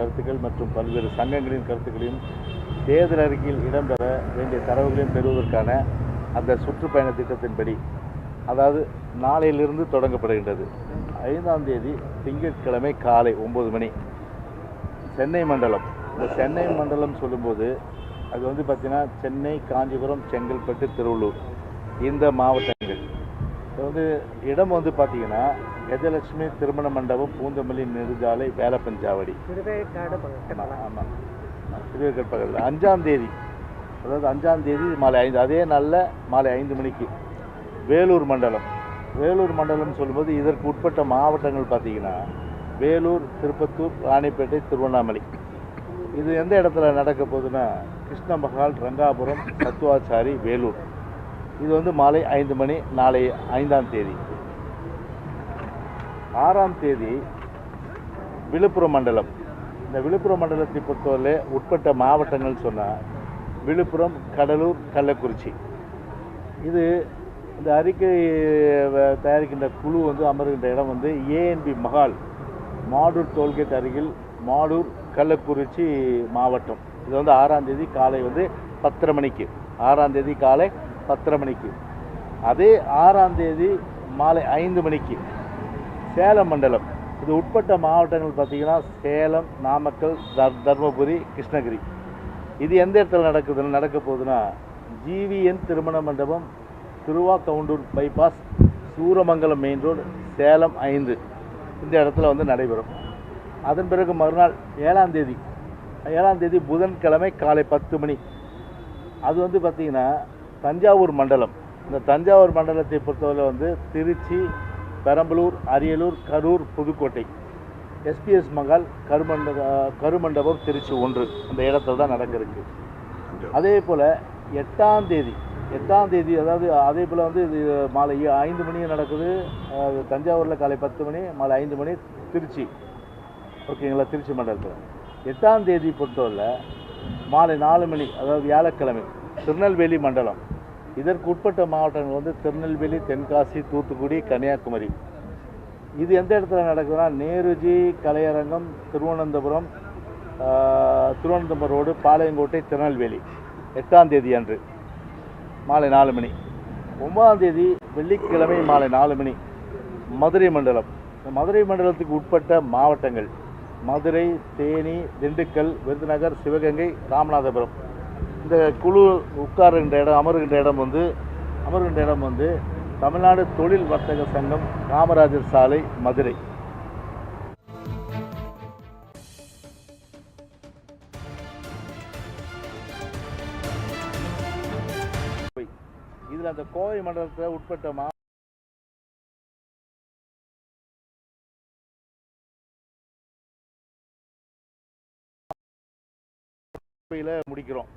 கருத்துக்கள் மற்றும் பல்வேறு சங்கங்களின் கருத்துக்களையும் தேர்தல் அறிக்கையில் இடம்பெற வேண்டிய தரவுகளையும் பெறுவதற்கான அந்த சுற்றுப்பயண திட்டத்தின்படி அதாவது நாளையிலிருந்து தொடங்கப்படுகின்றது. ஐந்தாம் தேதி திங்கட்கிழமை காலை ஒம்பது மணி. சென்னை மண்டலம். இந்த சென்னை மண்டலம் சொல்லும்போது அது வந்து பார்த்திங்கன்னா சென்னை காஞ்சிபுரம் செங்கல்பட்டு திருவள்ளூர் இந்த மாவட்டங்கள். இது வந்து இடம் வந்து பார்த்திங்கன்னா கஜலட்சுமி திருமண மண்டபம் பூந்தமல்லி நெடுஞ்சாலை வேலப்பஞ்சாவடி. ஆமாம் திருவேற்காடு பக்கத்தில். அஞ்சாம் தேதி. அதாவது அஞ்சாம் தேதி மாலை ஐந்து அதே நாளில் மாலை ஐந்து மணிக்கு வேலூர் மண்டலம். வேலூர் மண்டலம் சொல்லும்போது இதற்கு உட்பட்ட மாவட்டங்கள் பார்த்தீங்கன்னா வேலூர் திருப்பத்தூர் ராணிப்பேட்டை திருவண்ணாமலை. இது எந்த இடத்துல நடக்க போகுதுன்னா கிருஷ்ணமகால் ரங்காபுரம் சத்துவாச்சாரி வேலூர். இது வந்து மாலை ஐந்து மணி நாளை ஐந்தாம் தேதி. ஆறாம் தேதி விழுப்புரம் மண்டலம். இந்த விழுப்புரம் மண்டலத்தை பொறுத்தவரை உட்பட்ட மாவட்டங்கள் சொன்னால் விழுப்புரம் கடலூர் கள்ளக்குறிச்சி. இது இந்த அறிக்கை தயாரிக்கின்ற குழு வந்து அமர்கின்ற இடம் வந்து ஏஎன்பி மகால் மாடூர் டோல்கேட் அருகில் மாடூர் கள்ளக்குறிச்சி மாவட்டம். இது வந்து ஆறாம் தேதி காலை வந்து பத்தரை மணிக்கு. ஆறாம் தேதி காலை பத்தரை மணிக்கு. அதே ஆறாம் தேதி மாலை ஐந்து மணிக்கு. சேலம் மண்டலம். இது உட்பட்ட மாவட்டங்கள் பார்த்தீங்கன்னா சேலம் நாமக்கல் தர் தர்மபுரி கிருஷ்ணகிரி. இது எந்த இடத்துல நடக்குதுன்னு நடக்க போகுதுன்னா ஜிவிஎன் திருமண மண்டபம் Thiruvakkavundur bypass Suramangalam main road Salem ஐந்து. இந்த இடத்துல வந்து நடைபெறும். அதன் பிறகு மறுநாள் ஏழாம் தேதி ஏழாம் தேதி புதன்கிழமை காலை பத்து மணி. அது வந்து பார்த்திங்கன்னா தஞ்சாவூர் மண்டலம். இந்த தஞ்சாவூர் மண்டலத்தை பொறுத்தவரை வந்து திருச்சி பெரம்பலூர் அரியலூர் கரூர் புதுக்கோட்டை. எஸ்பிஎஸ் மகால் கருமண்ட கருமண்டபம் திருச்சி ஒன்று. அந்த இடத்துல தான் நடக்க இருக்கு அதே போல் எட்டாம் தேதி எட்டாம் தேதி அதாவது அதே போல் வந்து இது மாலை ஐந்து மணி நடக்குது. தஞ்சாவூரில் காலை பத்து மணி மாலை ஐந்து மணி திருச்சி. ஓகேங்களா திருச்சி மண்டலத்தில். எட்டாம் தேதி பொறுத்தவரை மாலை நாலு மணி அதாவது வியாழக்கிழமை திருநெல்வேலி மண்டலம். இதற்கு உட்பட்ட மாவட்டங்கள் வந்து திருநெல்வேலி தென்காசி தூத்துக்குடி கன்னியாகுமரி. இது எந்த இடத்துல நடக்குதுன்னா நேருஜி கலையரங்கம் திருவனந்தபுரம் திருவனந்தபுரம் ரோடு பாளையங்கோட்டை திருநெல்வேலி. எட்டாம் தேதி அன்று மாலை நாலு மணி. ஒன்பதாம் தேதி வெள்ளிக்கிழமை மாலை நாலு மணி. மதுரை மண்டலம். மதுரை மண்டலத்துக்கு உட்பட்ட மாவட்டங்கள் மதுரை தேனி திண்டுக்கல் விருதுநகர் சிவகங்கை ராமநாதபுரம். இந்த குழு உட்காருகின்ற இடம் அமருகின்ற இடம் வந்து அமருகின்ற இடம் வந்து தமிழ்நாடு தொழில் வர்த்தக சங்கம் காமராஜர் சாலை மதுரை. இதில் அந்த கோவை மண்டலத்தில் உட்பட்ட மா முடிக்கிறோம்.